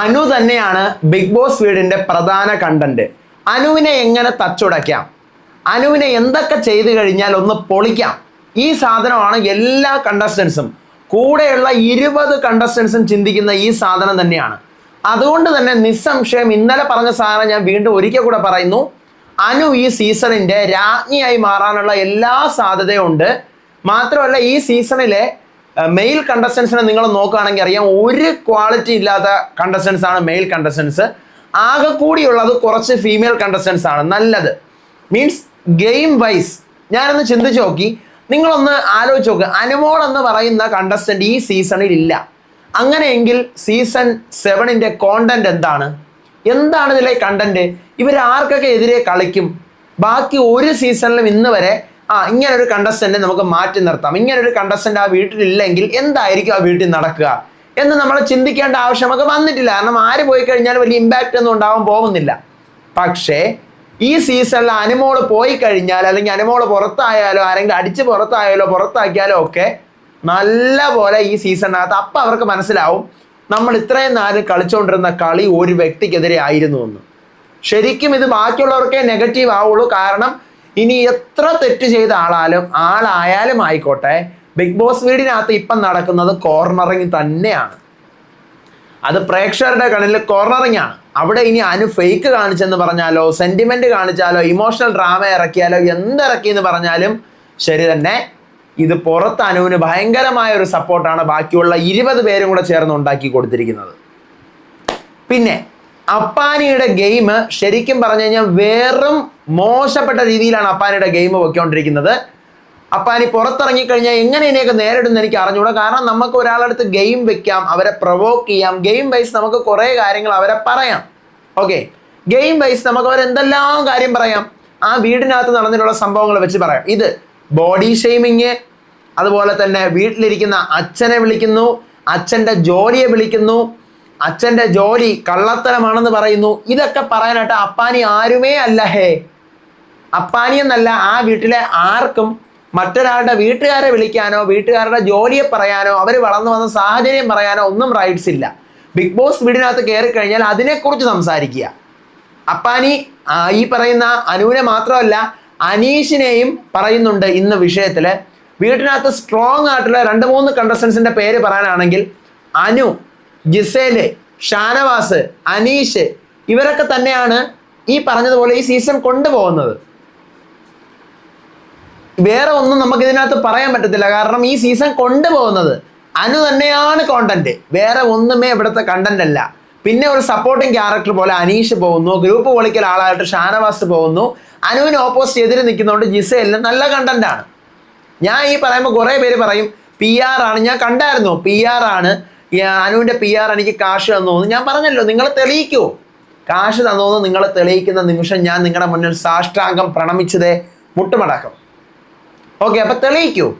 അനു തന്നെയാണ് big boss വീടിന്റെ പ്രധാന കണ്ടന്റ് അനുവിനെ എങ്ങനെ തച്ചുടയ്ക്കാം? അനുവിനെ എന്തൊക്കെ ചെയ്തു കഴിഞ്ഞാൽ ഒന്ന് പൊളിക്കാം? ഈ സാധനമാണ് എല്ലാ കണ്ടസ്റ്റൻസും കൂടെയുള്ള ഇരുപത് കണ്ടസ്റ്റൻസും ചിന്തിക്കുന്ന ഈ സാധനം തന്നെയാണ്. അതുകൊണ്ട് തന്നെ നിസ്സംശയം ഇന്നലെ പറഞ്ഞ സാധനം ഞാൻ വീണ്ടും ഒരിക്കൽ കൂടെ പറയുന്നു. അനു ഈ സീസണിന്റെ രാജ്ഞിയായി മാറാനുള്ള എല്ലാ സാധ്യതയും ഉണ്ട്. മാത്രമല്ല ഈ സീസണിലെ മെയിൽ കണ്ടസ്റ്റൻസിനെ നിങ്ങൾ നോക്കുകയാണെങ്കിൽ അറിയാം ഒരു ക്വാളിറ്റി ഇല്ലാത്ത കണ്ടസ്റ്റൻസ് ആണ് മെയിൽ കണ്ടസ്റ്റൻസ് ആകെ കൂടിയുള്ളത് കുറച്ച് ഫീമെയിൽ കണ്ടസ്റ്റൻസ് ആണ്. നല്ലത്. മീൻസ് ഗെയിം വൈസ് ഞാനൊന്ന് ചിന്തിച്ച് നോക്കി. നിങ്ങളൊന്ന് ആലോചിച്ച് നോക്ക്. അനുമോൾ എന്ന് പറയുന്ന കണ്ടസ്റ്റന്റ് ഈ സീസണിൽ ഇല്ല. അങ്ങനെയെങ്കിൽ സീസൺ സെവനിന്റെ കോണ്ടന്റ് എന്താണ്? എന്താണ് ഇതിലെ കണ്ടന്റ് ഇവർ ആർക്കൊക്കെ എതിരെ കളിക്കും? ബാക്കി ഒരു സീസണിലും ഇന്ന് വരെ ആ ഇങ്ങനെ ഒരു കണ്ടസ്റ്റന്റ് നമുക്ക് മാറ്റി നിർത്താം. ഇങ്ങനെ ഒരു കണ്ടസ്റ്റന്റ് ആ വീട്ടിലില്ലെങ്കിൽ എന്തായിരിക്കും ആ വീട്ടിൽ നടക്കുക? എന്ന് നമ്മൾ ചിന്തിക്കേണ്ട ആവശ്യം നമുക്ക് വന്നിട്ടില്ല. കാരണം ആര് പോയി കഴിഞ്ഞാൽ വലിയ ഇമ്പാക്റ്റ് ഒന്നും ഉണ്ടാവാൻ പോകുന്നില്ല. പക്ഷേ ഈ സീസണിൽ അനുമോൾ പോയി കഴിഞ്ഞാൽ അല്ലെങ്കിൽ അനുമോൾ പുറത്തായാലോ ആരെങ്കിലും അടിച്ച് പുറത്തായാലോ പുറത്താക്കിയാലോ ഒക്കെ നല്ല പോലെ ഈ സീസണിനകത്ത് അപ്പം അവർക്ക് മനസ്സിലാവും നമ്മൾ ഇത്രയും നാല് കളിച്ചുകൊണ്ടിരുന്ന കളി ഒരു വ്യക്തിക്കെതിരെ ആയിരുന്നു എന്ന്. ശരിക്കും ഇത് ബാക്കിയുള്ളവർക്കേ നെഗറ്റീവ് ആവുള്ളൂ. കാരണം ഇനി എത്ര തെറ്റ് ചെയ്ത ആളാലും ആളായാലും ആയിക്കോട്ടെ ബിഗ് ബോസ് വീടിനകത്ത് ഇപ്പം നടക്കുന്നത് കോർണറിങ് തന്നെയാണ്. അത് പ്രേക്ഷകരുടെ കണ്ണിൽ കോർണറിങ് ആണ്. അവിടെ ഇനി അനു ഫേക്ക് കാണിച്ചെന്ന് പറഞ്ഞാലോ സെന്റിമെന്റ് കാണിച്ചാലോ ഇമോഷണൽ ഡ്രാമ ഇറക്കിയാലോ എന്തിറക്കി എന്ന് പറഞ്ഞാലും ശരി തന്നെ ഇത് പുറത്ത് അനുവിന് ഭയങ്കരമായ ഒരു സപ്പോർട്ടാണ് ബാക്കിയുള്ള ഇരുപത് പേരും കൂടെ ചേർന്ന് ഉണ്ടാക്കി കൊടുത്തിരിക്കുന്നത്. പിന്നെ അപ്പാനിയുടെ ഗെയിം ശരിക്കും പറഞ്ഞു കഴിഞ്ഞാൽ വെറും മോശപ്പെട്ട രീതിയിലാണ് അപ്പാനിയുടെ ഗെയിം പൊയ്ക്കൊണ്ടിരിക്കുന്നത്. അപ്പാനി പുറത്തിറങ്ങിക്കഴിഞ്ഞാൽ എങ്ങനെ ഇതിനെയൊക്കെ നേരിടുന്ന എനിക്ക് അറിഞ്ഞുകൂടാ കാരണം നമുക്ക് ഒരാളടുത്ത് ഗെയിം വെക്കാം അവരെ പ്രൊവോക്ക് ചെയ്യാം. ഗെയിം വൈസ് നമുക്ക് കുറേ കാര്യങ്ങൾ അവരെ പറയാം. ഓക്കെ ഗെയിം വൈസ് നമുക്ക് അവർ എന്തെല്ലാം കാര്യം പറയാം? ആ വീടിനകത്ത് നടന്നിട്ടുള്ള സംഭവങ്ങൾ വെച്ച് പറയാം. ഇത് ബോഡി ഷെയ്മിങ് അതുപോലെ തന്നെ വീട്ടിലിരിക്കുന്ന അച്ഛനെ വിളിക്കുന്നു അച്ഛന്റെ ജോലിയെ വിളിക്കുന്നു അച്ഛന്റെ ജോലി കള്ളത്തരമാണെന്ന് പറയുന്നു. ഇതൊക്കെ പറയാനായിട്ട് അപ്പാനി ആരുമേ അല്ല ഹേ. അപ്പാനി എന്നല്ല ആ വീട്ടിലെ ആർക്കും മറ്റൊരാളുടെ വീട്ടുകാരെ വിളിക്കാനോ വീട്ടുകാരുടെ ജോലിയെ പറയാനോ അവർ വളർന്നു വന്ന സാഹചര്യം പറയാനോ ഒന്നും റൈറ്റ്സ് ഇല്ല. ബിഗ് ബോസ് വീടിനകത്ത് കയറി കഴിഞ്ഞാൽ അതിനെക്കുറിച്ച് സംസാരിക്കുക. അപ്പാനി ഈ പറയുന്ന അനുവിനെ മാത്രമല്ല അനീഷിനെയും പറയുന്നുണ്ട് ഇന്ന് വിഷയത്തിൽ വീട്ടിനകത്ത് സ്ട്രോങ് ആയിട്ടുള്ള രണ്ട് മൂന്ന് കണ്ടസ്റ്റൻസിന്റെ പേര് പറയാനാണെങ്കിൽ അനു ജിസേൽ ഷാനവാസ് അനീഷ് ഇവരൊക്കെ തന്നെയാണ് ഈ പറഞ്ഞതുപോലെ ഈ സീസൺ കൊണ്ടുപോകുന്നത്. വേറെ ഒന്നും നമുക്ക് ഇതിനകത്ത് പറയാൻ പറ്റത്തില്ല. കാരണം ഈ സീസൺ കൊണ്ടുപോകുന്നത് അനു തന്നെയാണ് കോണ്ടന്റ് വേറെ ഒന്നുമേ ഇവിടുത്തെ കണ്ടന്റ് അല്ല. പിന്നെ ഒരു സപ്പോർട്ടിങ് ക്യാരക്ടർ പോലെ അനീഷ് പോകുന്നു. ഗ്രൂപ്പ് പൊളിക്കൽ ആളായിട്ട് ഷാനവാസ് പോകുന്നു. അനുവിന് ഓപ്പോസിറ്റ് എതിര് നിൽക്കുന്നതുകൊണ്ട് ജിസയിലും നല്ല കണ്ടന്റാണ് ഞാൻ ഈ പറയുമ്പോൾ കുറേ പേര് പറയും പി ആർ ആണ്. ഞാൻ കണ്ടായിരുന്നു പി ആർ ആണ്. അനുവിന്റെ പി ആർ എനിക്ക് കാശ് തന്നു. എന്ന് ഞാൻ പറഞ്ഞല്ലോ നിങ്ങൾ തെളിയിക്കൂ. കാശ് തന്നു എന്ന് നിങ്ങൾ തെളിയിക്കുന്ന നിമിഷം ഞാൻ നിങ്ങളുടെ മുന്നിൽ സാഷ്ടാംഗം പ്രണമിച്ചതേ മുട്ടുമടക്കം. ഓക്കെ അപ്പൊ തെളിയിക്കൂ.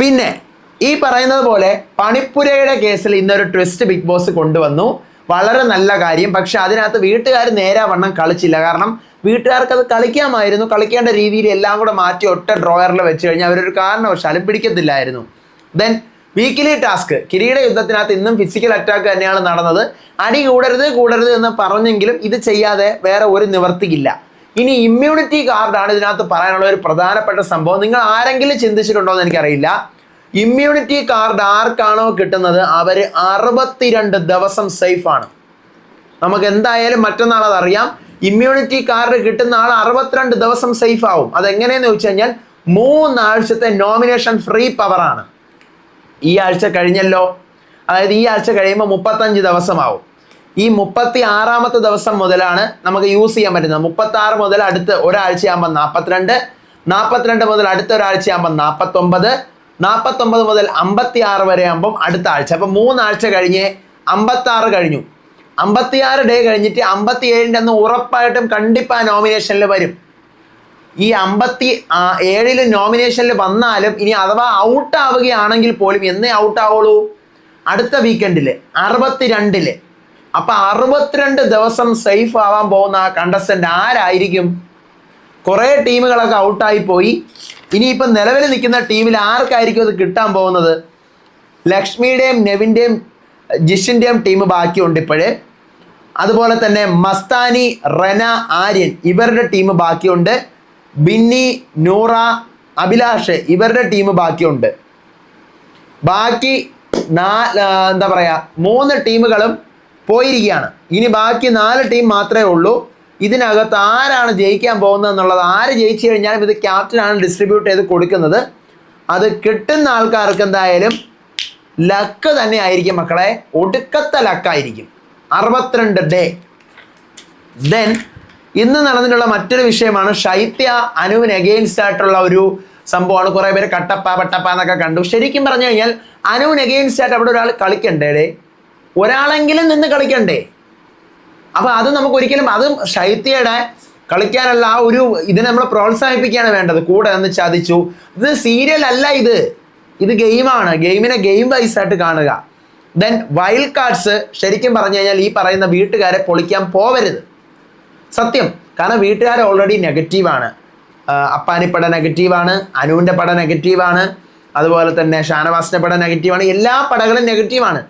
പിന്നെ ഈ പറയുന്നത് പോലെ പണിപ്പുരയുടെ കേസിൽ ഇന്നൊരു ട്വിസ്റ്റ് ബിഗ് ബോസ് കൊണ്ടുവന്നു. വളരെ നല്ല കാര്യം. പക്ഷെ അതിനകത്ത് വീട്ടുകാർ നേരെ വണ്ണം കളിച്ചില്ല. കാരണം വീട്ടുകാർക്ക് അത് കളിക്കാമായിരുന്നു. കളിക്കേണ്ട രീതിയിൽ എല്ലാം കൂടെ മാറ്റി ഒറ്റ ഡ്രോയറിൽ വെച്ച് കഴിഞ്ഞാൽ അവരൊരു കാരണവശാലും പിടിക്കത്തില്ലായിരുന്നു. ദെൻ വീക്കിലി ടാസ്ക് കിരീട യുദ്ധത്തിനകത്ത് ഇന്നും ഫിസിക്കൽ അറ്റാക്ക് തന്നെയാണ് നടന്നത്. അടി കൂടരുത് കൂടരുത് എന്ന് പറഞ്ഞെങ്കിലും ഇത് ചെയ്യാതെ വേറെ ഒരു നിവർത്തിയില്ല. ഇനി ഇമ്മ്യൂണിറ്റി കാർഡാണ് ഇതിനകത്ത് പറയാനുള്ള ഒരു പ്രധാനപ്പെട്ട സംഭവം. നിങ്ങൾ ആരെങ്കിലും ചിന്തിച്ചിട്ടുണ്ടോ എന്ന് എനിക്കറിയില്ല. ഇമ്മ്യൂണിറ്റി കാർഡ് ആർക്കാണോ കിട്ടുന്നത്? അവർ അറുപത്തിരണ്ട് ദിവസം സേഫ് ആണ്. നമുക്ക് എന്തായാലും മറ്റന്നാൾ അതറിയാം ഇമ്മ്യൂണിറ്റി കാർഡ് കിട്ടുന്ന ആൾ അറുപത്തിരണ്ട് ദിവസം സേഫ് ആവും. അതെങ്ങനെയെന്ന് ചോദിച്ചു കഴിഞ്ഞാൽ മൂന്നാഴ്ചത്തെ നോമിനേഷൻ ഫ്രീ പവറാണ് ഈ ആഴ്ച കഴിഞ്ഞല്ലോ. അതായത് ഈ ആഴ്ച കഴിയുമ്പോൾ മുപ്പത്തഞ്ച് ദിവസമാവും. ഈ മുപ്പത്തി ആറാമത്തെ ദിവസം മുതലാണ് നമുക്ക് യൂസ് ചെയ്യാൻ പറ്റുന്നത്. മുപ്പത്തി ആറ് മുതൽ അടുത്ത് ഒരാഴ്ചയാകുമ്പോൾ നാൽപ്പത്തിരണ്ട് നാൽപ്പത്തിരണ്ട് മുതൽ അടുത്ത ഒരാഴ്ചയാകുമ്പോൾ നാൽപ്പത്തൊമ്പത് നാൽപ്പത്തൊമ്പത് മുതൽ അമ്പത്തി ആറ് വരെ ആകുമ്പം അടുത്ത ആഴ്ച. അപ്പം മൂന്നാഴ്ച കഴിഞ്ഞ് അമ്പത്തി ആറ് കഴിഞ്ഞു. അമ്പത്തിയാറ് ഡേ കഴിഞ്ഞിട്ട് അമ്പത്തി ഏഴിന്റെ അന്ന് ഉറപ്പായിട്ടും കണ്ടിപ്പാ നോമിനേഷനിൽ വരും. ഈ അമ്പത്തി ഏഴിൽ നോമിനേഷനിൽ വന്നാലും ഇനി അഥവാ ഔട്ട് ആവുകയാണെങ്കിൽ പോലും എന്നേ ഔട്ട് ആവുള്ളൂ? അടുത്ത വീക്കെൻഡിൽ അറുപത്തിരണ്ടിൽ. അപ്പൊ അറുപത്തിരണ്ട് ദിവസം സേഫ് ആവാൻ പോകുന്ന ആ കണ്ടസ്റ്റന്റ് ആരായിരിക്കും? കുറേ ടീമുകളൊക്കെ ഔട്ടായി പോയി. ഇനിയിപ്പം നിലവിൽ നിൽക്കുന്ന ടീമിൽ ആർക്കായിരിക്കും അത് കിട്ടാൻ പോകുന്നത്? ലക്ഷ്മിയുടെയും നെവിന്റെയും ജിഷിന്റെയും ടീം ബാക്കിയുണ്ട് ഇപ്പോഴേ. അതുപോലെ തന്നെ മസ്താനി റന ആര്യൻ ഇവരുടെ ടീം ബാക്കിയുണ്ട്. ബിന്നി നൂറ അഭിലാഷ് ഇവരുടെ ടീം ബാക്കിയുണ്ട്. ബാക്കി നാ എന്താ പറയുക മൂന്ന് ടീമുകളും പോയിരിക്കുകയാണ്. ഇനി ബാക്കി നാല് ടീം മാത്രമേ ഉള്ളൂ. ഇതിനകത്ത് ആരാണ് ജയിക്കാൻ പോകുന്നത് എന്നുള്ളത് ആര് ജയിച്ചു കഴിഞ്ഞാലും ഇത് ക്യാപ്റ്റനാണ് ഡിസ്ട്രിബ്യൂട്ട് ചെയ്ത് കൊടുക്കുന്നത്. അത് കിട്ടുന്ന ആൾക്കാർക്ക് എന്തായാലും ലക്ക് തന്നെ ആയിരിക്കും മക്കളെ. ഒടുക്കത്തെ ലക്കായിരിക്കും അറുപത്തിരണ്ട് ഡേ ദെൻ ഇന്ന് നടന്നിട്ടുള്ള മറ്റൊരു വിഷയമാണ് ശൈത്യ അനുവിന് എഗെയിൻസ്റ്റ് ആയിട്ടുള്ള ഒരു സംഭവമാണ്. കുറെ പേര് കട്ടപ്പ പട്ടപ്പ എന്നൊക്കെ കണ്ടു. ശരിക്കും പറഞ്ഞു കഴിഞ്ഞാൽ അനുവിന് എഗെയിൻസ്റ്റ് ആയിട്ട് അവിടെ ഒരാൾ കളിക്കണ്ടേ ഒരാളെങ്കിലും നിന്ന് കളിക്കണ്ടേ? അപ്പൊ അത് നമുക്ക് ഒരിക്കലും അത് ശൈത്യയുടെ കളിക്കാനുള്ള ആ ഒരു ഇതിനെ നമ്മൾ പ്രോത്സാഹിപ്പിക്കുകയാണ് വേണ്ടത്. കൂടെ എന്ന് ചതിച്ചു. ഇത് സീരിയൽ അല്ല ഇത്. ഇത് ഗെയിമാണ് ഗെയിമിനെ ഗെയിം വൈസ് ആയിട്ട് കാണുക. ദെൻ വൈൽഡ് കാർഡ്സ് ശരിക്കും പറഞ്ഞു കഴിഞ്ഞാൽ ഈ പറയുന്ന വീട്ടുകാരെ പൊളിക്കാൻ പോവരുത്. സത്യം. കാരണം വീട്ടുകാർ ഓൾറെഡി നെഗറ്റീവാണ് അപ്പാനിപ്പട നെഗറ്റീവാണ് അനുവിന്റെ പട നെഗറ്റീവാണ് അതുപോലെ തന്നെ ഷാനവാസിന്റെ പട നെഗറ്റീവാണ് എല്ലാ പടകളും നെഗറ്റീവാണ്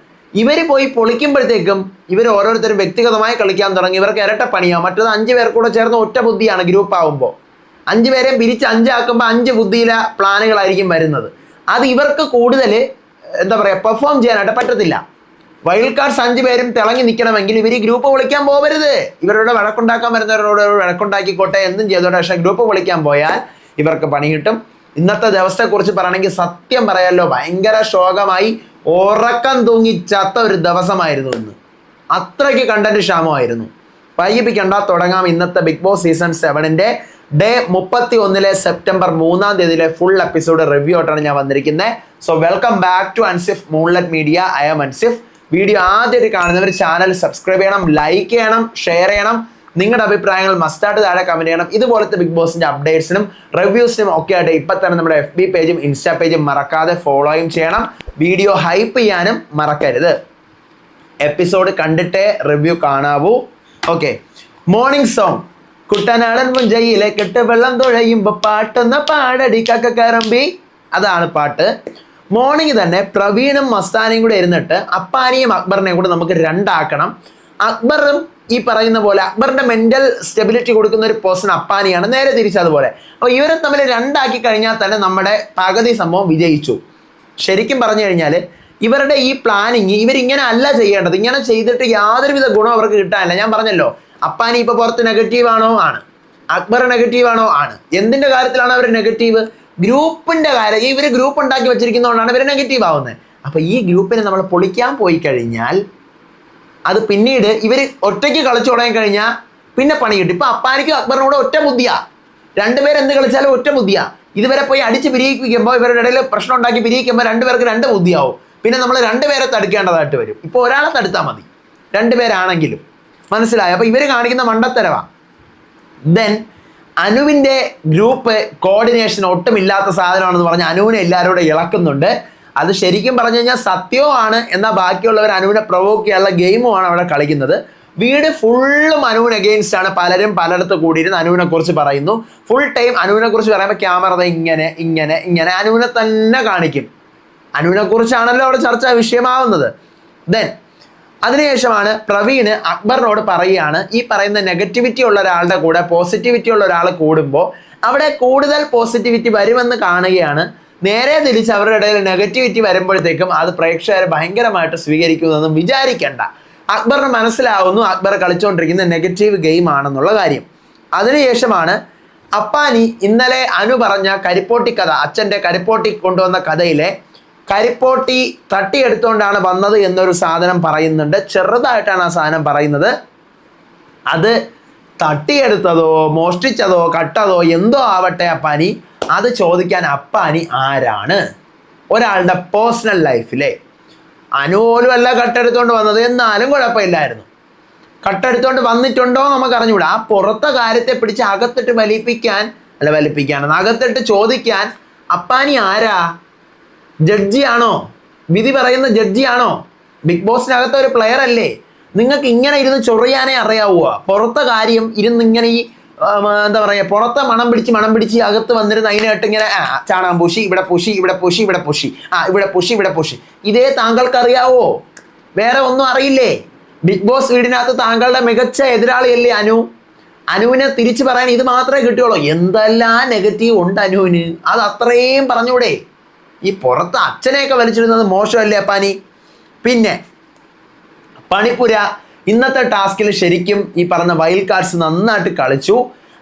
ഇവർ പോയി പൊളിക്കുമ്പോഴത്തേക്കും ഇവർ ഓരോരുത്തരും വ്യക്തിഗതമായി കളിക്കാൻ തുടങ്ങി. ഇവർക്ക് ഇരട്ട പണിയാവും മറ്റത് അഞ്ച് പേർ കൂടെ ചേർന്ന് ഒറ്റ ബുദ്ധിയാണ് ഗ്രൂപ്പ് ആകുമ്പോൾ അഞ്ച് പേരെയും പിരിച്ച് അഞ്ചാക്കുമ്പോൾ അഞ്ച് ബുദ്ധിയിലെ പ്ലാനുകളായിരിക്കും വരുന്നത്. അത് ഇവർക്ക് കൂടുതൽ എന്താ പറയുക പെർഫോം ചെയ്യാനായിട്ട് പറ്റത്തില്ല. വൈൽഡ് കാർഡ്സ് അഞ്ച് പേരും തിളങ്ങി നിൽക്കണമെങ്കിൽ ഇവർ ഈ ഗ്രൂപ്പ് വിളിക്കാൻ പോകരുത് ഇവരോട് വഴക്കുണ്ടാക്കാൻ വരുന്നവരോട് വഴക്കുണ്ടാക്കിക്കോട്ടെ എന്നും ചെയ്തോട്ടെ പക്ഷേ ഗ്രൂപ്പ് വിളിക്കാൻ പോയാൽ ഇവർക്ക് പണി കിട്ടും. ഇന്നത്തെ ദിവസത്തെക്കുറിച്ച് പറയണമെങ്കിൽ സത്യം പറയാലോ ഭയങ്കര ശോകമായി ഉറക്കം തൂങ്ങി ഒരു ദിവസമായിരുന്നു ഇന്ന്. അത്രയ്ക്ക് കണ്ടന്റ് ക്ഷാമമായിരുന്നു. വൈകിപ്പിക്കണ്ട തുടങ്ങാം ഇന്നത്തെ ബിഗ് ബോസ് സീസൺ സെവനിന്റെ ഡേ മുപ്പത്തി ഒന്നിലെ സെപ്റ്റംബർ മൂന്നാം തീയതിയിലെ ഫുൾ എപ്പിസോഡ് റിവ്യൂ ആയിട്ടാണ് ഞാൻ വന്നിരിക്കുന്നത്. So welcome back to Ansif moonlet media I M Ansif video ആദ്യമായിട്ട് കാണുന്നവർ ചാനൽ സബ്സ്ക്രൈബ് ചെയ്യണം ലൈക്ക് ചെയ്യണം ഷെയർ ചെയ്യണം. നിങ്ങളുടെ അഭിപ്രായങ്ങൾ മസ്റ്റായിട്ട് താഴെ കമന്റ് ചെയ്യണം. ഇതുപോലത്തെ ബിഗ് ബോസിന്റെ അപ്ഡേറ്റ്സിനും റിവ്യൂസിനും ഒക്കെ ആയിട്ട് ഇപ്പം തന്നെ നമ്മുടെ എഫ് ബി പേജും ഇൻസ്റ്റാ പേജും മറക്കാതെ ഫോളോയും ചെയ്യണം. വീഡിയോ ഹൈപ്പ് ചെയ്യാനും മറക്കരുത്. എപ്പിസോഡ് കണ്ടിട്ടേ റിവ്യൂ കാണാവൂ. ഓക്കെ മോർണിംഗ് സോങ് കുട്ടനാടൻ മുഞ്ചയിലെ കെട്ട് വെള്ളം തുഴയുമ്പോ പാട്ടെന്ന പാടടി കക്കക്കറമ്പി അതാണ് പാട്ട്. മോർണിംഗ് തന്നെ പ്രവീണും മസ്താനയും കൂടെ ഇരുന്നിട്ട് അപ്പാനിയും അക്ബറിനെയും കൂടെ നമുക്ക് രണ്ടാക്കണം. അക്ബറും ഈ പറയുന്ന പോലെ അക്ബറിന്റെ മെന്റൽ സ്റ്റെബിലിറ്റി കൊടുക്കുന്ന ഒരു പേഴ്സൺ അപ്പാനിയാണ്. നേരെ തിരിച്ചതുപോലെ അപ്പോൾ ഇവരെ തമ്മിൽ രണ്ടാക്കി കഴിഞ്ഞാൽ തന്നെ നമ്മുടെ പകുതി സംഭവം വിജയിച്ചു. ശരിക്കും പറഞ്ഞു കഴിഞ്ഞാൽ ഇവരുടെ ഈ പ്ലാനിങ് ഇവരിങ്ങനെ അല്ല ചെയ്യേണ്ടത്. ഇങ്ങനെ ചെയ്തിട്ട് യാതൊരുവിധ ഗുണം അവർക്ക് കിട്ടാനില്ല. ഞാൻ പറഞ്ഞല്ലോ അപ്പാനി ഇപ്പൊ പുറത്ത് നെഗറ്റീവ് ആണോ? അക്ബർ നെഗറ്റീവ് ആണോ? ആണ്. എന്തിന്റെ കാര്യത്തിലാണ് അവർ നെഗറ്റീവ് ഗ്രൂപ്പിന്റെ കാര്യം ഇവർ ഗ്രൂപ്പ് ഉണ്ടാക്കി വെച്ചിരിക്കുന്നതുകൊണ്ടാണ് ഇവർ നെഗറ്റീവ് ആവുന്നത്. അപ്പൊ ഈ ഗ്രൂപ്പിനെ നമ്മൾ പൊളിക്കാൻ പോയി കഴിഞ്ഞാൽ അത് പിന്നീട് ഇവർ ഒറ്റയ്ക്ക് കളിച്ചു തുടങ്ങി കഴിഞ്ഞാൽ പിന്നെ പണി കിട്ടും. ഇപ്പൊ അപ്പാനിക്കും അക്ബറിനും കൂടെ ഒറ്റ ബുദ്ധിയാ. രണ്ടുപേരെന്ത് കളിച്ചാലും ഒറ്റ ബുദ്ധിയാ. ഇതുവരെ പോയി അടിച്ച് പിരിയിക്കുമ്പോൾ ഇവരുടെ ഇടയിൽ പ്രശ്നം ഉണ്ടാക്കി പിരിയിക്കുമ്പോൾ രണ്ടുപേർക്ക് രണ്ട് ബുദ്ധിയാവും. പിന്നെ നമ്മൾ രണ്ടുപേരെ തടുക്കേണ്ടതായിട്ട് വരും. ഇപ്പോൾ ഒരാളെ തടുത്താൽ മതി. രണ്ടുപേരാണെങ്കിലും മനസ്സിലായോ? അപ്പോൾ ഇവർ കാണിക്കുന്ന മണ്ടത്തരവാ. ദെൻ അനുവിന്റെ ഗ്രൂപ്പ് കോർഡിനേഷൻ ഒട്ടുമില്ലാത്ത സാധനമാണെന്ന് പറഞ്ഞ് അനുവിനെ എല്ലാവരും കൂടെ ഇളക്കുന്നുണ്ട്. അത് ശരിക്കും പറഞ്ഞു കഴിഞ്ഞാൽ സത്യവുമാണ് എന്നാൽ ബാക്കിയുള്ളവർ അനുവിനെ പ്രൊവോക്ക് ചെയ്യാനുള്ള ഗെയിമുമാണ് അവിടെ കളിക്കുന്നത്. വീട് ഫുള്ളും അനുവിന് അഗെയിൻസ്റ്റ് ആണ്. പലരും പലയിടത്ത് കൂടിയിരുന്ന് അനുവിനെ കുറിച്ച് പറയുന്നു. ഫുൾ ടൈം അനുവിനെ കുറിച്ച് പറയുമ്പോൾ ക്യാമറ ഇങ്ങനെ ഇങ്ങനെ ഇങ്ങനെ അനുവിനെ തന്നെ കാണിക്കും. അനുവിനെ കുറിച്ചാണല്ലോ അവിടെ ചർച്ചാ വിഷയമാവുന്നത്. ദെൻ അതിനുശേഷമാണ് പ്രവീണ് അക്ബറിനോട് പറയുകയാണ് ഈ പറയുന്ന നെഗറ്റിവിറ്റി ഉള്ള ഒരാളുടെ കൂടെ പോസിറ്റിവിറ്റി ഉള്ള ഒരാൾ കൂടുമ്പോൾ അവിടെ കൂടുതൽ പോസിറ്റിവിറ്റി വരുമെന്ന് കാണുകയാണ്. നേരെ തിരിച്ച് അവരുടെ ഇടയിൽ നെഗറ്റിവിറ്റി വരുമ്പോഴത്തേക്കും അത് പ്രേക്ഷകരെ ഭയങ്കരമായിട്ട് സ്വീകരിക്കുന്നതെന്നും വിചാരിക്കേണ്ട. അക്ബറിന് മനസ്സിലാവുന്നു അക്ബർ കളിച്ചുകൊണ്ടിരിക്കുന്ന നെഗറ്റീവ് ഗെയിം ആണെന്നുള്ള കാര്യം. അതിനുശേഷമാണ് അപ്പാനി ഇന്നലെ അനു പറഞ്ഞ കരിപ്പോട്ടി കഥ അച്ഛന്റെ കരിപ്പോട്ടി കൊണ്ടുവന്ന കഥയിലെ കരിപ്പോട്ടി തട്ടിയെടുത്തുകൊണ്ടാണ് വന്നത് എന്നൊരു സാധനം പറയുന്നുണ്ട്. ചെറുതായിട്ടാണ് ആ സാധനം പറയുന്നത്. അത് തട്ടിയെടുത്തതോ മോഷ്ടിച്ചതോ കട്ടതോ എന്തോ ആവട്ടെ അപ്പാനി അത് ചോദിക്കാൻ അപ്പാനി ആരാണ്? ഒരാളുടെ പേഴ്സണൽ ലൈഫിലെ അനുപോലും അല്ല കട്ടെടുത്തോണ്ട് വന്നത്. എന്നാലും കുഴപ്പമില്ലായിരുന്നു. കട്ടെടുത്തോണ്ട് വന്നിട്ടുണ്ടോ നമുക്ക് അറിഞ്ഞുകൂടാ. ആ പുറത്തെ കാര്യത്തെ പിടിച്ച് അകത്തിട്ട് വലിപ്പിക്കാൻ അല്ല വലിപ്പിക്കാൻ അകത്തിട്ട് ചോദിക്കാൻ അപ്പാനി ആരാ? ജഡ്ജിയാണോ? വിധി പറയുന്ന ജഡ്ജിയാണോ? ബിഗ് ബോസിനകത്ത് ഒരു പ്ലെയർ അല്ലേ? നിങ്ങൾക്ക് ഇങ്ങനെ ഇരുന്ന് ചൊറിയാനേ അറിയാവുക പുറത്തെ കാര്യം ഇരുന്ന് ഇങ്ങനെ ഈ എന്താ പറയുക പുറത്തെ മണം പിടിച്ച് മണം പിടിച്ച് അകത്ത് വന്നിരുന്ന് അതിനായിട്ട് ഇങ്ങനെ ആ പൂശി ഇവിടെ പുഷി ഇവിടെ പുഷി ഇവിടെ പുഷി ആ ഇവിടെ പുഷി ഇവിടെ പുഷി ഇതേ താങ്കൾക്ക് അറിയാവോ വേറെ ഒന്നും അറിയില്ലേ? ബിഗ് ബോസ് വീടിനകത്ത് താങ്കളുടെ മികച്ച എതിരാളിയല്ലേ അനു? അനുവിനെ തിരിച്ചു പറയാൻ ഇത് മാത്രമേ കിട്ടുകയുള്ളൂ. എന്തെല്ലാം നെഗറ്റീവ് ഉണ്ട് അനുവിന്? അത് അത്രയും പറഞ്ഞൂടെ ഈ പുറത്ത് അച്ഛനെയൊക്കെ വലിച്ചിടുന്നത് മോശമല്ലേ അപ്പാനി? പിന്നെ പണിപ്പുര ഇന്നത്തെ ടാസ്കിൽ ശരിക്കും ഈ പറഞ്ഞ വൈൽഡ് കാർഡ്സ് നന്നായിട്ട് കളിച്ചു.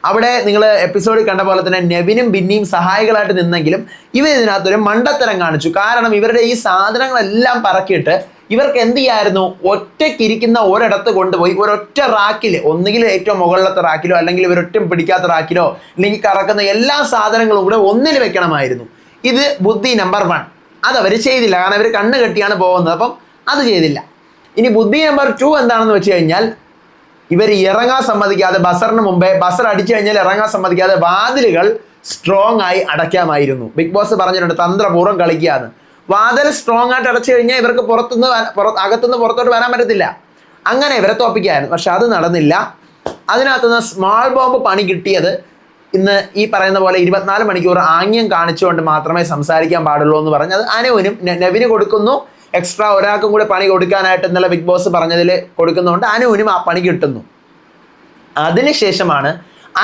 അവിടെ നിങ്ങൾ എപ്പിസോഡിൽ കണ്ട പോലെ തന്നെ നെവിനും ബിന്നിയും സഹായികളായിട്ട് നിന്നെങ്കിലും ഇവർ ഇതിനകത്തൊരു മണ്ടത്തരം കാണിച്ചു. കാരണം ഇവരുടെ ഈ സാധനങ്ങളെല്ലാം പറക്കിയിട്ട് ഇവർക്ക് എന്ത് ചെയ്യായിരുന്നു? ഒറ്റയ്ക്കിരിക്കുന്ന ഒരിടത്ത് കൊണ്ടുപോയി ഒരൊറ്റ റാക്കിൽ ഒന്നുകിൽ ഏറ്റവും മുകളിലത്തെ റാക്കിലോ അല്ലെങ്കിൽ ഇവരൊറ്റം പിടിക്കാത്ത റാക്കിലോ അല്ലെങ്കിൽ കറക്കുന്ന എല്ലാ സാധനങ്ങളും കൂടെ ഒന്നിൽ വെക്കണമായിരുന്നു. ഇത് ബുദ്ധി നമ്പർ വൺ അതവർ ചെയ്തില്ല. കാരണം അവർ കണ്ണ് കെട്ടിയാണ് പോകുന്നത്. അപ്പം അത് ചെയ്തില്ല. ഇനി ബുദ്ധി നമ്പർ ടു എന്താണെന്ന് വെച്ച് കഴിഞ്ഞാൽ ഇവർ ഇറങ്ങാൻ സമ്മതിക്കാതെ ബസറിന് മുമ്പേ ബസർ അടിച്ചു കഴിഞ്ഞാൽ ഇറങ്ങാൻ സമ്മതിക്കാതെ വാതിലുകൾ സ്ട്രോങ് ആയി അടയ്ക്കാമായിരുന്നു. ബിഗ് ബോസ് പറഞ്ഞിട്ടുണ്ട് തന്ത്രപൂർവം കളിക്കുകയാണ് വാതിൽ സ്ട്രോങ് ആയിട്ട് അടച്ചു കഴിഞ്ഞാൽ ഇവർക്ക് പുറത്തുനിന്ന് അകത്തുനിന്ന് പുറത്തോട്ട് വരാൻ പറ്റത്തില്ല. അങ്ങനെ ഇവരെ തോപ്പിക്കായിരുന്നു. പക്ഷെ അത് നടന്നില്ല. അതിനകത്തുനിന്ന് സ്മാൾ ബോംബ് പണി കിട്ടിയത് ഇന്ന് ഈ പറയുന്ന പോലെ ഇരുപത്തിനാല് മണിക്കൂർ ആംഗ്യം കാണിച്ചുകൊണ്ട് മാത്രമേ സംസാരിക്കാൻ പാടുള്ളൂ എന്ന് പറഞ്ഞ് അത് അനുവിനും നവിന് കൊടുക്കുന്നു. എക്സ്ട്രാ ഒരാൾക്കും കൂടെ പണി കൊടുക്കാനായിട്ട് ഇന്നലെ ബിഗ് ബോസ് പറഞ്ഞതിൽ കൊടുക്കുന്നതുകൊണ്ട് അനുവിനും ആ പണി കിട്ടുന്നു. അതിനുശേഷമാണ്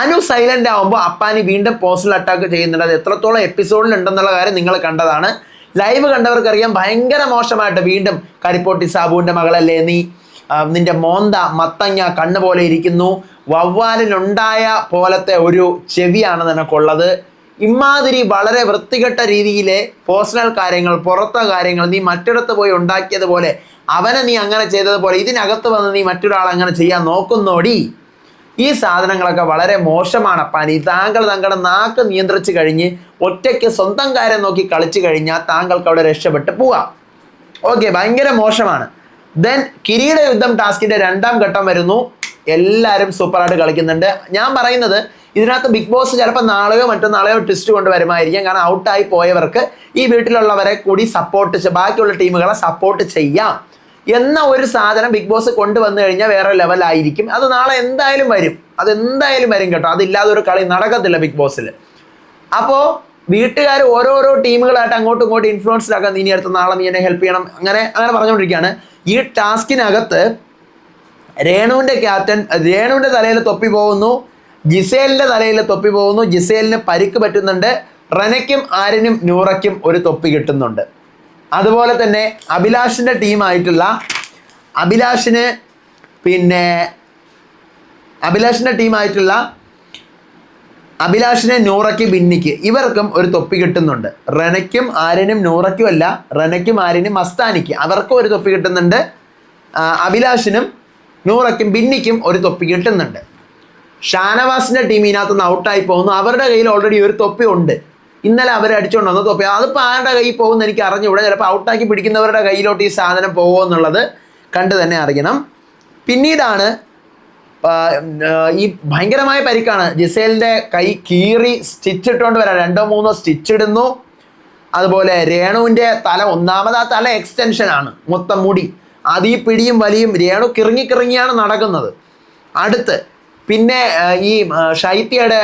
അനു സൈലന്റ് ആവുമ്പോൾ അപ്പാനി വീണ്ടും പേഴ്സണൽ അറ്റാക്ക് ചെയ്യുന്നുണ്ട്. അത് എത്രത്തോളം എപ്പിസോഡിൽ ഉണ്ടെന്നുള്ള കാര്യം നിങ്ങൾ കണ്ടതാണ്. ലൈവ് കണ്ടവർക്കറിയാം. ഭയങ്കര മോശമായിട്ട് വീണ്ടും കരിപ്പോട്ടി സാബുവിന്റെ മകളല്ലേ നീ? നിന്റെ മോന്ത മത്തങ്ങ കണ്ണ് പോലെ ഇരിക്കുന്നു. വവ്വാലിനുണ്ടായ പോലത്തെ ഒരു ചെവിയാണ് നിനക്കുള്ളത്. ഇമാതിരി വളരെ വൃത്തികെട്ട രീതിയിലെ പേഴ്സണൽ കാര്യങ്ങൾ പുറത്തെ കാര്യങ്ങൾ നീ മറ്റിടത്ത് പോയി ഉണ്ടാക്കിയതുപോലെ അവനെ നീ അങ്ങനെ ചെയ്തതുപോലെ ഇതിനകത്ത് വന്ന് നീ മറ്റൊരാൾ അങ്ങനെ ചെയ്യാൻ നോക്കുന്നോടി. ഈ സാധനങ്ങളൊക്കെ വളരെ മോശമാണ് പനി താങ്കൾ താങ്കളുടെ നാക്ക് നിയന്ത്രിച്ചു കഴിഞ്ഞ് ഒറ്റയ്ക്ക് സ്വന്തം കാര്യം നോക്കി കളിച്ചു കഴിഞ്ഞാൽ താങ്കൾക്ക് അവിടെ രക്ഷപ്പെട്ട് പോവാം. ഓക്കെ ഭയങ്കര മോശമാണ്. ദെൻ കിരീട യുദ്ധം ടാസ്കിന്റെ രണ്ടാം ഘട്ടം വരുന്നു. എല്ലാവരും സൂപ്പറായിട്ട് കളിക്കുന്നുണ്ട്. ഞാൻ പറയുന്നത് ഇതിനകത്ത് ബിഗ് ബോസ് ചിലപ്പോൾ നാളെയോ മറ്റന്നാളെയോ ട്വിസ്റ്റ് കൊണ്ട് വരുമായിരിക്കും കാരണം ഔട്ടായി പോയവർക്ക് ഈ വീട്ടിലുള്ളവരെ കൂടി സപ്പോർട്ട് ബാക്കിയുള്ള ടീമുകളെ സപ്പോർട്ട് ചെയ്യാം. എന്ന ഒരു സാധനം ബിഗ് ബോസ് കൊണ്ടുവന്നു കഴിഞ്ഞാൽ വേറെ ലെവലായിരിക്കും അത് നാളെ എന്തായാലും വരും. അത് എന്തായാലും വരും കേട്ടോ. അതില്ലാതെ ഒരു കളി നടക്കത്തില്ല ബിഗ് ബോസിൽ അപ്പോൾ വീട്ടുകാർ ഓരോരോ ടീമുകളായിട്ട് അങ്ങോട്ടും ഇങ്ങോട്ടും ഇൻഫ്ലുവൻസ്ഡ് ആക്കാൻ നീ അടുത്ത നാളെ നീ എന്നെ ഹെൽപ്പ് ചെയ്യണം. അങ്ങനെ അങ്ങനെ പറഞ്ഞുകൊണ്ടിരിക്കുകയാണ്. ഈ ടാസ്കിനകത്ത് രേണുവിന്റെ ക്യാപ്റ്റൻ രേണുവിന്റെ തലയിൽ തൊപ്പി പോകുന്നു ജിസേലിന്റെ തലയിൽ തൊപ്പി പോകുന്നു ജിസേലിന് പരിക്ക് പറ്റുന്നുണ്ട് റനയ്ക്കും ആരനും നൂറയ്ക്കും ഒരു തൊപ്പി കിട്ടുന്നുണ്ട്. അതുപോലെ തന്നെ അഭിലാഷിന്റെ ടീമായിട്ടുള്ള അഭിലാഷിന് പിന്നെ അഭിലാഷിന്റെ ടീമായിട്ടുള്ള അഭിലാഷിനെ നൂറയ്ക്ക് ബിന്നിക്ക്. ഇവർക്കും ഒരു തൊപ്പി കിട്ടുന്നുണ്ട്. റനയ്ക്കും ആര്യനും നൂറയ്ക്കും അല്ല റനയ്ക്കും ആര്യനും മസ്താനിക്ക്. അവർക്കും ഒരു തൊപ്പി കിട്ടുന്നുണ്ട്. അഭിലാഷിനും നൂറയ്ക്കും ബിന്നിക്കും ഒരു തൊപ്പി കിട്ടുന്നുണ്ട്. ഷാനവാസിന്റെ ടീം ഇതിനകത്ത് നിന്ന് ഔട്ടായി പോകുന്നു. അവരുടെ കയ്യിൽ ഓൾറെഡി ഒരു തൊപ്പി ഉണ്ട്. ഇന്നലെ അവർ അടിച്ചുകൊണ്ട് വന്ന തൊപ്പി. അതിപ്പോൾ ആരുടെ കയ്യിൽ പോകുമെന്ന് എനിക്ക് അറിഞ്ഞുകൂടെ. ചിലപ്പോൾ ഔട്ടാക്കി പിടിക്കുന്നവരുടെ കയ്യിലോട്ട് ഈ സാധനം പോകുമോ എന്നുള്ളത് കണ്ടു തന്നെ അറിയണം. പിന്നീടാണ് ഈ ഭയങ്കരമായ പരിക്കാണ്. ജിസേലിന്റെ കൈ കീറി സ്റ്റിച്ച് ഇട്ടുകൊണ്ട് വരാം. രണ്ടോ മൂന്നോ സ്റ്റിച്ച് ഇടുന്നു അതുപോലെ രേണുവിന്റെ തല ഒന്നാമത് ആ തല എക്സ്റ്റൻഷനാണ് മൊത്തം മുടി. അത് ഈ പിടിയും വലിയും രേണു കിറങ്ങി കിറങ്ങിയാണ് നടക്കുന്നത്. അടുത്ത് പിന്നെ ഈ ഷൈത്യയുടെ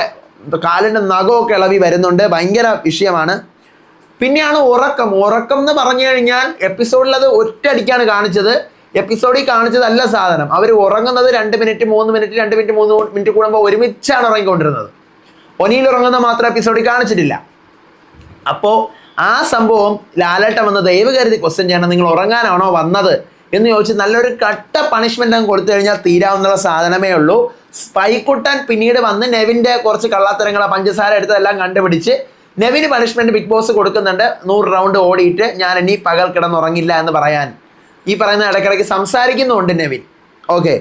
കാലിന്റെ നഖമൊക്കെ ഇളവി വരുന്നുണ്ട്. ഭയങ്കര വിഷയമാണ്. പിന്നെയാണ് ഉറക്കം. ഉറക്കം എന്ന് പറഞ്ഞു കഴിഞ്ഞാൽ എപ്പിസോഡിൽ അത് ഒറ്റയടിക്കാണ് കാണിച്ചത്. എപ്പിസോഡിൽ കാണിച്ചതല്ല സാധനം. അവർ ഉറങ്ങുന്നത് രണ്ട് മിനിറ്റ് മൂന്ന് മിനിറ്റ് രണ്ട് മിനിറ്റ് മൂന്ന് മിനിറ്റ് കൂടുമ്പോൾ ഒരുമിച്ചാണ് ഉറങ്ങിക്കൊണ്ടിരുന്നത്. ഒനിയിൽ ഉറങ്ങുന്ന മാത്രം എപ്പിസോഡിൽ കാണിച്ചിട്ടില്ല. അപ്പോൾ ആ സംഭവം ലാലേട്ടൻ വന്ന് ദൈവ കരുതി ക്വസ്റ്റ്യൻ ചെയ്യണം നിങ്ങൾ ഉറങ്ങാനാണോ വന്നത് എന്ന് ചോദിച്ച് നല്ലൊരു കട്ട പണിഷ്മെന്റ് അങ്ങ് കൊടുത്തു കഴിഞ്ഞാൽ തീരാവുന്ന സാധനമേ ഉള്ളൂ. സ്പൈക്കുട്ടൻ പിന്നീട് വന്ന് നെവിന്റെ കുറച്ച് കള്ളാത്തരങ്ങൾ പഞ്ചസാര എടുത്തതെല്ലാം കണ്ടുപിടിച്ച് നെവിന് പണിഷ്മെന്റ് ബിഗ് ബോസ് കൊടുക്കുന്നുണ്ട്. നൂറ് റൗണ്ട് ഓടിയിട്ട് ഞാൻ ഇനി പകൽ കിടന്നുറങ്ങില്ല എന്ന് പറയാൻ. ഈ പറയുന്ന ഇടയ്ക്കിടയ്ക്ക് സംസാരിക്കുന്നുണ്ട് നവിൻ. ഓക്കെ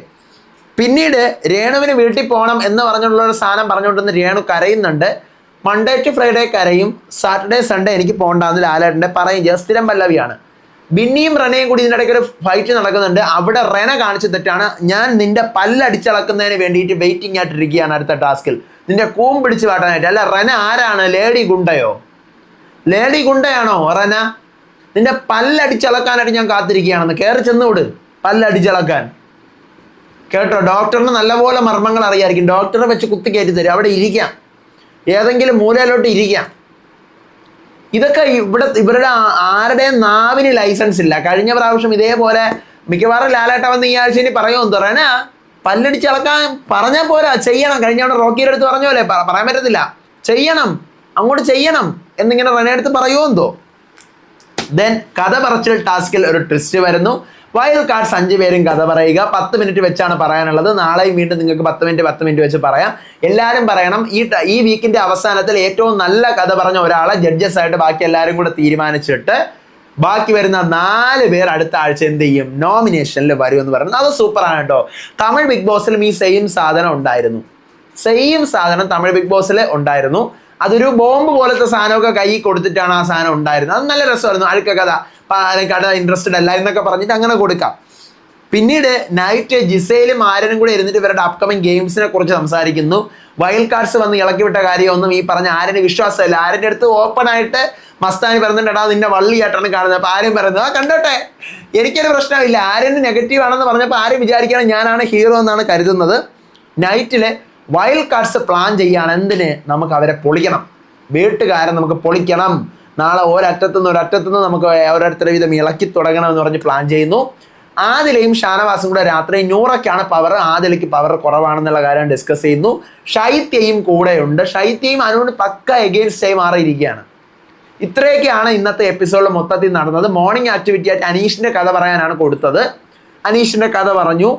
പിന്നീട് രേണുവിന് വീട്ടിൽ പോകണം എന്ന് പറഞ്ഞുള്ള ഒരു സാധനം പറഞ്ഞുകൊണ്ടിരുന്ന രേണു കരയുന്നുണ്ട്. മൺഡേ ടു ഫ്രൈഡേ കരയും. സാറ്റർഡേ സൺഡേ എനിക്ക് പോകണ്ടെന്ന് ലാലേട്ടന്റെ പറയും. ജസ്റ്റ് സ്ഥിരം പല്ലവിയാണ്. ബിന്നിയും റെനയും കൂടി ഇതിനിടയ്ക്ക് ഒരു ഫൈറ്റ് നടക്കുന്നുണ്ട്. അവിടെ റെന കാണിച്ചു തെറ്റാണ്. ഞാൻ നിന്റെ പല്ലടിച്ചളക്കുന്നതിന് വേണ്ടിയിട്ട് വെയിറ്റിംഗ് ആയിട്ടിരിക്കുകയാണ് അടുത്ത ടാസ്കിൽ നിന്റെ കൂം പിടിച്ച് വാട്ടാനായിട്ട്. അല്ല റെന ആരാണ്? ലേഡി ഗുണ്ടയോ? ലേഡി ഗുണ്ടയാണോ റെന? നിന്റെ പല്ലടിച്ചളക്കാനായിട്ട് ഞാൻ കാത്തിരിക്കുകയാണെന്ന്. കയറി ചെന്നുവിട് പല്ലടിച്ചളക്കാൻ. കേട്ടോ ഡോക്ടറിന് നല്ലപോലെ മർമ്മങ്ങൾ അറിയായിരിക്കും. ഡോക്ടറെ വെച്ച് കുത്തി കയറ്റി തരും. അവിടെ ഇരിക്കാം. ഏതെങ്കിലും മൂലയിലോട്ട് ഇരിക്കാം. ഇതൊക്കെ ഇവിടെ ഇവരുടെ ആരുടെ നാവിന് ലൈസൻസ് ഇല്ല. കഴിഞ്ഞ പ്രാവശ്യം ഇതേപോലെ മിക്കവാറും ലാലേട്ട വന്ന് ഈ ആഴ്ച ഇനി പറയുമെന്ന് പറയണേ പല്ലടിച്ച് പറഞ്ഞാൽ പോരാ. ചെയ്യണം. കഴിഞ്ഞ അവിടെ റോക്കിയുടെ അടുത്ത് പറഞ്ഞ പറയാൻ പറ്റത്തില്ല. ചെയ്യണം. അങ്ങോട്ട് ചെയ്യണം. എന്നിങ്ങനെ റെനെ അടുത്ത് പറയുമോ എന്തോ? ദെൻ കഥ പറച്ചിൽ ടാസ്കിൽ ഒരു ട്വിസ്റ്റ് വരുന്നു. വൈൽഡ് കാർഡ്സ് അഞ്ച് പേരും കഥ പറയുക. പത്ത് മിനിറ്റ് വെച്ചാണ് പറയാനുള്ളത്. നാളെയും വീണ്ടും നിങ്ങൾക്ക് പത്ത് മിനിറ്റ് പത്ത് മിനിറ്റ് വെച്ച് പറയാം. എല്ലാവരും പറയണം. ഈ ഈ വീക്കിന്റെ അവസാനത്തിൽ ഏറ്റവും നല്ല കഥ പറഞ്ഞ ഒരാളെ ജഡ്ജസ് ആയിട്ട് ബാക്കി എല്ലാവരും കൂടെ തീരുമാനിച്ചിട്ട് ബാക്കി വരുന്ന നാല് പേർ അടുത്ത ആഴ്ച എന്ത് ചെയ്യും? നോമിനേഷനിൽ വരും എന്ന് പറയുന്നത് അത് സൂപ്പറാണ് കേട്ടോ. തമിഴ് ബിഗ് ബോസിലും ഈ സെയിം സാധനം ഉണ്ടായിരുന്നു. സെയിം സാധനം തമിഴ് ബിഗ് ബോസിൽ ഉണ്ടായിരുന്നു. അതൊരു ബോംബ് പോലത്തെ സാധനമൊക്കെ കൈ കൊടുത്തിട്ടാണ് ആ സാധനം ഉണ്ടായിരുന്നത്. അത് നല്ല രസമായിരുന്നു. അഴുക്ക കഥ കഥ ഇൻട്രസ്റ്റഡ് അല്ല എന്നൊക്കെ പറഞ്ഞിട്ട് അങ്ങനെ കൊടുക്കാം. പിന്നീട് നൈറ്റ് ജിസയിലും ആരനും കൂടെ ഇരുന്നിട്ട് ഇവരുടെ അപ്കമിങ് ഗെയിംസിനെ കുറിച്ച് സംസാരിക്കുന്നു. വൈൽഡ് കാർഡ്സ് വന്ന് ഇളക്കി വിട്ട കാര്യമൊന്നും ഈ പറഞ്ഞ ആരന് വിശ്വാസമില്ല. ആരന്റെ അടുത്ത് ഓപ്പൺ ആയിട്ട് മസ്താനി പറഞ്ഞിട്ടുണ്ടാ നിന്നെ വള്ളിയായിട്ടാണ് കാണുന്നത് അപ്പൊ ആരും പറയുന്നത് ആ കണ്ടോട്ടെ? എനിക്കൊരു പ്രശ്നമില്ല. ആരും നെഗറ്റീവ് ആണെന്ന് പറഞ്ഞപ്പോൾ ആരും വിചാരിക്കണം ഞാനാണ് ഹീറോ എന്നാണ് കരുതുന്നത്. നൈറ്റിലെ വൈൽഡ് കാർഡ്സ് പ്ലാൻ ചെയ്യാൻ എന്തിന്? നമുക്ക് അവരെ പൊളിക്കണം. വീട്ടുകാരെ നമുക്ക് പൊളിക്കണം. നാളെ ഒരറ്റത്തു നിന്ന് ഒരറ്റത്തു നിന്ന് നമുക്ക് ഓരോരുത്തരുടെ വീതം ഇളക്കി തുടങ്ങണം എന്ന് പറഞ്ഞ് പ്ലാൻ ചെയ്യുന്നു. ആദിലയും ഷാനവാസും കൂടെ രാത്രി നൂറയ്ക്കാണ് പവർ ആദിലയ്ക്ക് പവർ കുറവാണെന്നുള്ള കാര്യം ഡിസ്കസ് ചെയ്യുന്നു. ഷൈത്യയും കൂടെയുണ്ട്. ഷൈത്യയും അതിനോട് പക്ക എഗെയിൻസ്റ്റ് ആയി മാറിയിരിക്കുകയാണ്. ഇത്രയൊക്കെയാണ് ഇന്നത്തെ എപ്പിസോഡിൽ മൊത്തത്തിൽ നടന്നത്. മോർണിംഗ് ആക്ടിവിറ്റി ആയിട്ട് അനീഷിന്റെ കഥ പറയാനാണ് കൊടുത്തത്. അനീഷിന്റെ കഥ പറഞ്ഞു.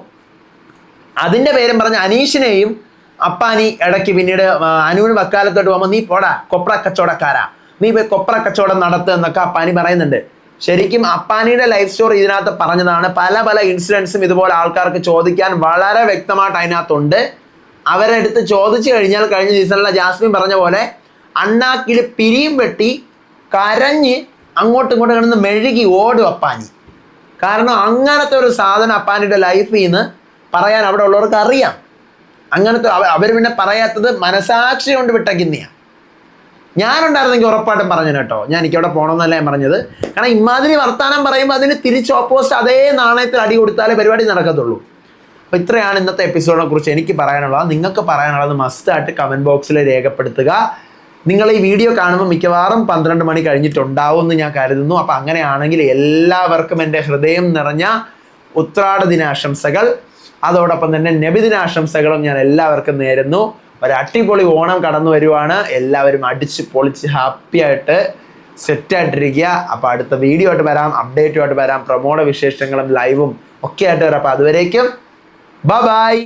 അതിന്റെ പേരും പറഞ്ഞ് അനീഷിനെയും അപ്പാനി ഇടയ്ക്ക് പിന്നീട് അനുവിന് വക്കാലത്തോട്ട് പോകുമ്പോൾ നീ പോടാ കൊപ്ര കച്ചവടക്കാരാ. നീ പോയി കൊപ്ര കച്ചവടം നടത്തുക എന്നൊക്കെ അപ്പാനി പറയുന്നുണ്ട്. ശരിക്കും അപ്പാനിയുടെ ലൈഫ് സ്റ്റോറി ഇതിനകത്ത് പറഞ്ഞതാണ്. പല പല ഇൻസിഡൻസും ഇതുപോലെ ആൾക്കാർക്ക് ചോദിക്കാൻ വളരെ വ്യക്തമായിട്ട് അതിനകത്തുണ്ട്. അവരെ അടുത്ത് ചോദിച്ചു കഴിഞ്ഞാൽ കഴിഞ്ഞ സീസണിലെ ജാസ്മിൻ പറഞ്ഞ പോലെ അണ്ണാക്കിൽ പിരിയും വെട്ടി കരഞ്ഞ് അങ്ങോട്ടും ഇങ്ങോട്ടും കിടന്ന് മെഴുകി ഓടും അപ്പാനി. കാരണം അങ്ങനത്തെ ഒരു സാധനം അപ്പാനിയുടെ ലൈഫിൽ നിന്ന് പറയാൻ അവിടെ ഉള്ളവർക്ക് അറിയാം. അങ്ങനത്തെ അവർ പിന്നെ പറയാത്തത് മനസാക്ഷി കൊണ്ട് വിട്ടക്കിന്നെയാണ് ഞാനുണ്ടായിരുന്നെങ്കിൽ ഉറപ്പായിട്ടും പറഞ്ഞു കേട്ടോ. ഞാൻ എനിക്ക് അവിടെ പോകണമെന്നല്ല ഞാൻ പറഞ്ഞത്. കാരണം ഇമാതിരി വർത്താനം പറയുമ്പോൾ അതിന് തിരിച്ച് ഓപ്പോസിറ്റ് അതേ നാണയത്തിൽ അടി കൊടുത്താലേ പരിപാടി നടക്കത്തുള്ളൂ. അപ്പോൾ ഇത്രയാണ് ഇന്നത്തെ എപ്പിസോഡിനെ കുറിച്ച് എനിക്ക് പറയാനുള്ളത്. നിങ്ങൾക്ക് പറയാനുള്ളത് മസ്റ്റായിട്ട് കമന്റ് ബോക്സിൽ രേഖപ്പെടുത്തുക. നിങ്ങൾ ഈ വീഡിയോ കാണുമ്പോൾ മിക്കവാറും പന്ത്രണ്ട് മണി കഴിഞ്ഞിട്ടുണ്ടാവും എന്ന് ഞാൻ കരുതുന്നു. അപ്പം അങ്ങനെയാണെങ്കിൽ എല്ലാവർക്കും എന്റെ ഹൃദയം നിറഞ്ഞ ഉത്രാട ദിനാശംസകൾ. അതോടൊപ്പം തന്നെ നബിദിനാശംസകളും ഞാൻ എല്ലാവർക്കും നേരുന്നു. ഒരു അടിപൊളി ഓണം കടന്നു വരുവാണ്. എല്ലാവരും അടിച്ച് പൊളിച്ച് ഹാപ്പി ആയിട്ട് സെറ്റായിട്ടിരിക്കുക അപ്പോൾ അടുത്ത വീഡിയോ ആയിട്ട് വരാം അപ്ഡേറ്റുമായിട്ട് വരാം പ്രമോട വിശേഷങ്ങളും ലൈവും ഒക്കെ ആയിട്ട് വരാം. അപ്പോൾ അതുവരേക്കും ബൈ